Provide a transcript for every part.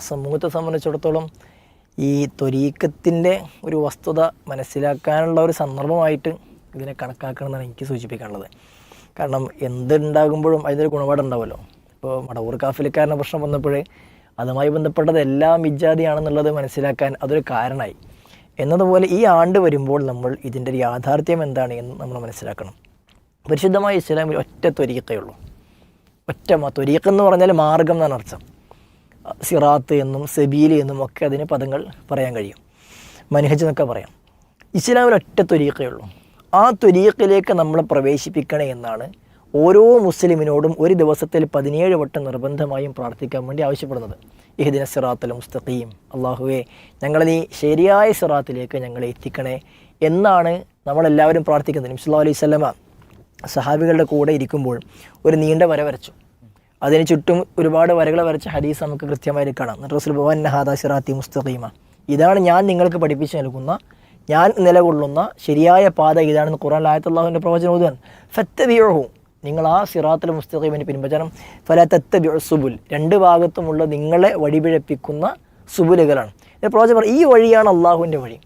സമൂഹത്തെ സംബന്ധിച്ചിടത്തോളം ഈ ത്വരീക്കത്തിന്റെ ഒരു വസ്തുത മനസ്സിലാക്കാനുള്ള ഒരു സന്ദർഭമായിട്ട് ഇതിനെ കണക്കാക്കണമെന്നാണ് എനിക്ക് സൂചിപ്പിക്കാനുള്ളത്. കാരണം എന്തുണ്ടാകുമ്പോഴും അതിനൊരു ഗുണപാടുണ്ടാവുമല്ലോ. ഇപ്പോൾ മടവൂർ കാഫിലിക്കാരന്റെ പ്രശ്നം വന്നപ്പോഴേ അതുമായി ബന്ധപ്പെട്ടത് എല്ലാം ഇജാതിയാണെന്നുള്ളത് മനസ്സിലാക്കാൻ അതൊരു കാരണമായി. എന്നതുപോലെ ഈ ആണ്ട് വരുമ്പോൾ നമ്മൾ ഇതിന്റെ ഒരു യാഥാർത്ഥ്യം എന്താണ് എന്ന് നമ്മൾ മനസ്സിലാക്കണം. പരിശുദ്ധമായ ഇസ്ലാമിൽ ഒറ്റ ത്വരീക്കയുള്ളൂ ഒറ്റ ത്വരീക്കെന്ന് പറഞ്ഞാൽ മാർഗം എന്നാണ് അർത്ഥം. സിറാത്ത് എന്നും സബീൽ എന്നും ഒക്കെ അതിന് പദങ്ങൾ പറയാൻ കഴിയും. മനഹജ് എന്നൊക്കെ പറയാം. ഇസ്ലാമിൽ ഒറ്റ ഉള്ളൂ. ആ തൊരീക്കിലേക്ക് നമ്മളെ പ്രവേശിപ്പിക്കണേ എന്നാണ് ഓരോ മുസ്ലിമിനോടും ഒരു ദിവസത്തിൽ പതിനേഴ് വട്ടം നിർബന്ധമായും പ്രാർത്ഥിക്കാൻ വേണ്ടി ആവശ്യപ്പെടുന്നത്. ഇഹ്ദിന സിറാത്തൽ മുസ്തഖീം. അള്ളാഹുവെ ഞങ്ങളെ നീ ശരിയായ സിറാത്തിലേക്ക് ഞങ്ങളെ എത്തിക്കണേ എന്നാണ് നമ്മളെല്ലാവരും പ്രാർത്ഥിക്കുന്നത്. നബ്സുല്ലാ അലൈഹി സ്വലമ സഹാബികളുടെ കൂടെ ഇരിക്കുമ്പോൾ ഒരു നീണ്ട വര വരച്ചു. അതിന് ചുറ്റും ഒരുപാട് വരകൾ വരച്ച ഹദീസ് നമുക്ക് കൃത്യമായി കാണാം. റസൂൽ ഭവൻ ഹാദാ സിറാത്തി മുസ്തഖീമ. ഇതാണ് ഞാൻ നിങ്ങൾക്ക് പഠിപ്പിച്ചു നൽകുന്ന ഞാൻ നിലകൊള്ളുന്ന ശരിയായ പാത ഇതാണെന്ന് ഖുറാൻ ആയത്തുള്ളാഹുവിന്റെ പ്രവചനം ഓതുകയാണ്. ഫത്തബിയോഹു നിങ്ങൾ ആ സിറാത്തുൽ മുസ്തഖീമിന് പിൻവചനം. ഫല സുബുൽ. രണ്ട് ഭാഗത്തുമുള്ള നിങ്ങളെ വഴിപിഴപ്പിക്കുന്ന സുബുലുകളാണ്. പ്രവചനം ഈ വഴിയാണ് അള്ളാഹുവിന്റെ വഴി.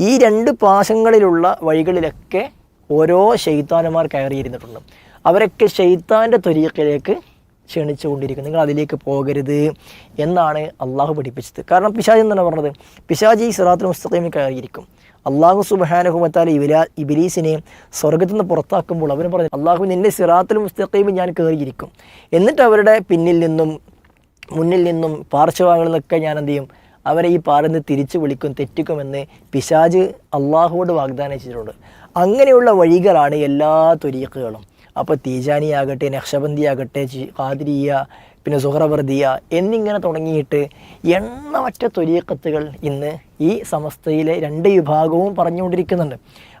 ഈ രണ്ട് പാശങ്ങളിലുള്ള വഴികളിലൊക്കെ ഓരോ ഷെയ്ത്താനുമാർ കയറിയിരുന്നിട്ടുണ്ട്. അവരൊക്കെ ഷെയ്ത്താന്റെ ത്വരീക്കിലേക്ക് ക്ഷണിച്ചുകൊണ്ടിരിക്കും നിങ്ങൾ അതിലേക്ക് പോകരുത് എന്നാണ് അള്ളാഹു പഠിപ്പിച്ചത്. കാരണം പിശാജ് എന്നാണ് പറഞ്ഞത്? പിശാജി ഈ സിറാത്തുൽ കയറിയിരിക്കും. അള്ളാഹു സുബഹാനുഹുമത്താൽ ഇബിലാ ഇബിലീസിനെ സ്വർഗത്തിൽ നിന്ന് പുറത്താക്കുമ്പോൾ അവന് പറഞ്ഞു അള്ളാഹു നിന്റെ സിറാത്തുൽ മുസ്തഖീമിൽ ഞാൻ കയറിയിരിക്കും. എന്നിട്ട് അവരുടെ പിന്നിൽ നിന്നും മുന്നിൽ നിന്നും പാർശ്വഭാഗങ്ങളിൽ നിന്നൊക്കെ ഞാൻ എന്ത് ചെയ്യും? അവരെ ഈ പാറിൽ നിന്ന് തിരിച്ചു വിളിക്കും തെറ്റിക്കുമെന്ന് പിശാജ് അള്ളാഹുവോട് വാഗ്ദാനം ചെയ്തിട്ടുണ്ട്. അങ്ങനെയുള്ള വഴികളാണ് എല്ലാ ത്വരീഖുകളും അപ്പോൾ തീജാനി ആകട്ടെ നക്ഷബന്തി ആകട്ടെ ഖാദിരിയ പിന്നെ സുഹറവർദിയ എന്നിങ്ങനെ തുടങ്ങിയിട്ട് എണ്ണമറ്റ തുരീക്കത്തുകൾ ഇന്ന് ഈ സമസ്തയിലെ രണ്ട് വിഭാഗവും പറഞ്ഞുകൊണ്ടിരിക്കുന്നുണ്ട്.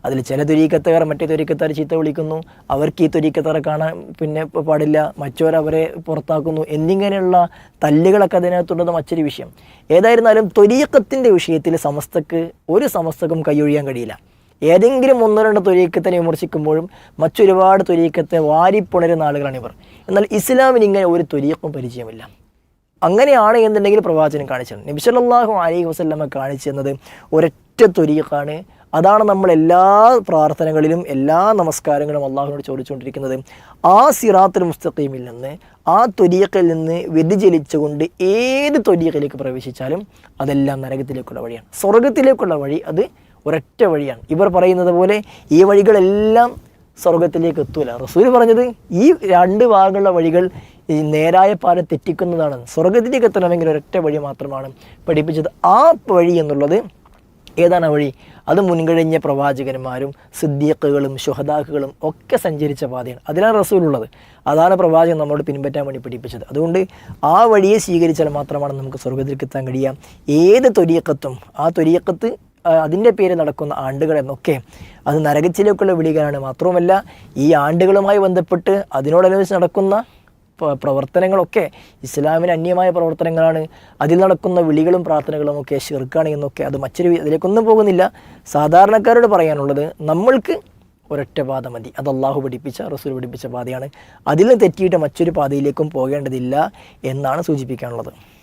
അതിൽ ചില തുരീക്കത്തുകാർ മറ്റേ ത്വരീക്കത്താർ ചീത്ത വിളിക്കുന്നു അവർക്ക് ഈ ത്വരീക്കത്താറെ കാണാൻ പിന്നെ പാടില്ല മറ്റവരവരെ പുറത്താക്കുന്നു എന്നിങ്ങനെയുള്ള തല്ലുകളൊക്കെ അതിനകത്തുള്ളത് മറ്റൊരു വിഷയം. ഏതായിരുന്നാലും തുരീക്കത്തിന്റെ വിഷയത്തിൽ സമസ്തക്ക് ഒരു സമസ്തക്കും കൈയൊഴിയാൻ കഴിയില്ല. ഏതെങ്കിലും ഒന്നോ രണ്ട് തൊരീക്കത്തിനെ വിമർശിക്കുമ്പോഴും മറ്റൊരുപാട് തൊരീക്കത്തെ വാരിപ്പുണരുന്ന ആളുകളാണ് ഇവർ എന്നാൽ ഇസ്ലാമിന് ഇങ്ങനെ ഒരു തൊരീക്കും പരിചയമില്ല. അങ്ങനെയാണ് എന്നുണ്ടെങ്കിൽ പ്രവാചകൻ കാണിച്ചത്. നബി സല്ലല്ലാഹു അലൈഹി വസല്ലമ കാണിച്ചു തന്നത് ഒരൊറ്റ തൊരീക്കാണ് അതാണ് നമ്മൾ എല്ലാ പ്രാർത്ഥനകളിലും എല്ലാ നമസ്കാരങ്ങളും അള്ളാഹുവിനോട് ചോദിച്ചുകൊണ്ടിരിക്കുന്നത്. ആ സിറാത്തുൽ മുസ്തഖീമിൽ നിന്ന് ആ ത്വരീഖിൽ നിന്ന് വ്യതിചലിച്ചുകൊണ്ട് ഏത് ത്വരീഖിലേക്ക് പ്രവേശിച്ചാലും അതെല്ലാം നരകത്തിലേക്കുള്ള വഴിയാണ്. സ്വർഗത്തിലേക്കുള്ള വഴി അത് ഒരൊറ്റ വഴിയാണ്. ഇവർ പറയുന്നത് പോലെ ഈ വഴികളെല്ലാം സ്വർഗത്തിലേക്ക് എത്തൂല. റസൂൽ പറഞ്ഞത് ഈ രണ്ട് ഭാഗങ്ങളുള്ള വഴികൾ ഈ നേരായ പാല തെറ്റിക്കുന്നതാണ്. സ്വർഗത്തിലേക്ക് എത്തണമെങ്കിൽ ഒരൊറ്റ വഴി മാത്രമാണ് പഠിപ്പിച്ചത്. ആ വഴി എന്നുള്ളത് ഏതാണ് വഴി? അത് മുൻകഴിഞ്ഞ പ്രവാചകന്മാരും സിദ്ദീഖുകളും ശുഹദാഖുകളും ഒക്കെ സഞ്ചരിച്ച പാതയാണ്. അതിലാണ് റസൂലുള്ളത്. അതാണ് പ്രവാചകൻ നമ്മളോട് പിൻപറ്റാൻ വേണ്ടി പഠിപ്പിച്ചത്. അതുകൊണ്ട് ആ വഴിയെ സ്വീകരിച്ചാൽ മാത്രമാണ് നമുക്ക് സ്വർഗത്തിലേക്ക് എത്താൻ കഴിയുക. ഏത് തൊരിയക്കത്തും ആ തൊരീക്കത്ത് അതിന്റെ പേര് നടക്കുന്ന ആണ്ടുകൾ എന്നൊക്കെ അത് നരകത്തിലേക്കുള്ള വിളികളാണ്. മാത്രവുമല്ല ഈ ആണ്ടുകളുമായി ബന്ധപ്പെട്ട് അതിനോടനുബന്ധിച്ച് നടക്കുന്ന പ്രവർത്തനങ്ങളൊക്കെ ഇസ്ലാമിന് അന്യമായ പ്രവർത്തനങ്ങളാണ്. അതിൽ നടക്കുന്ന വിളികളും പ്രാർത്ഥനകളും ഒക്കെ ഷിർക്കാണ് എന്നൊക്കെ അത് മറ്റൊരു അതിലേക്കൊന്നും പോകുന്നില്ല. സാധാരണക്കാരോട് പറയാനുള്ളത് നമ്മൾക്ക് ഒരൊറ്റ പാത മതി. അത് അള്ളാഹു പഠിപ്പിച്ച റസൂൽ പഠിപ്പിച്ച പാതയാണ്. അതിൽ നിന്ന് തെറ്റിയിട്ട് മറ്റൊരു പാതയിലേക്കും പോകേണ്ടതില്ല എന്നാണ് സൂചിപ്പിക്കാനുള്ളത്.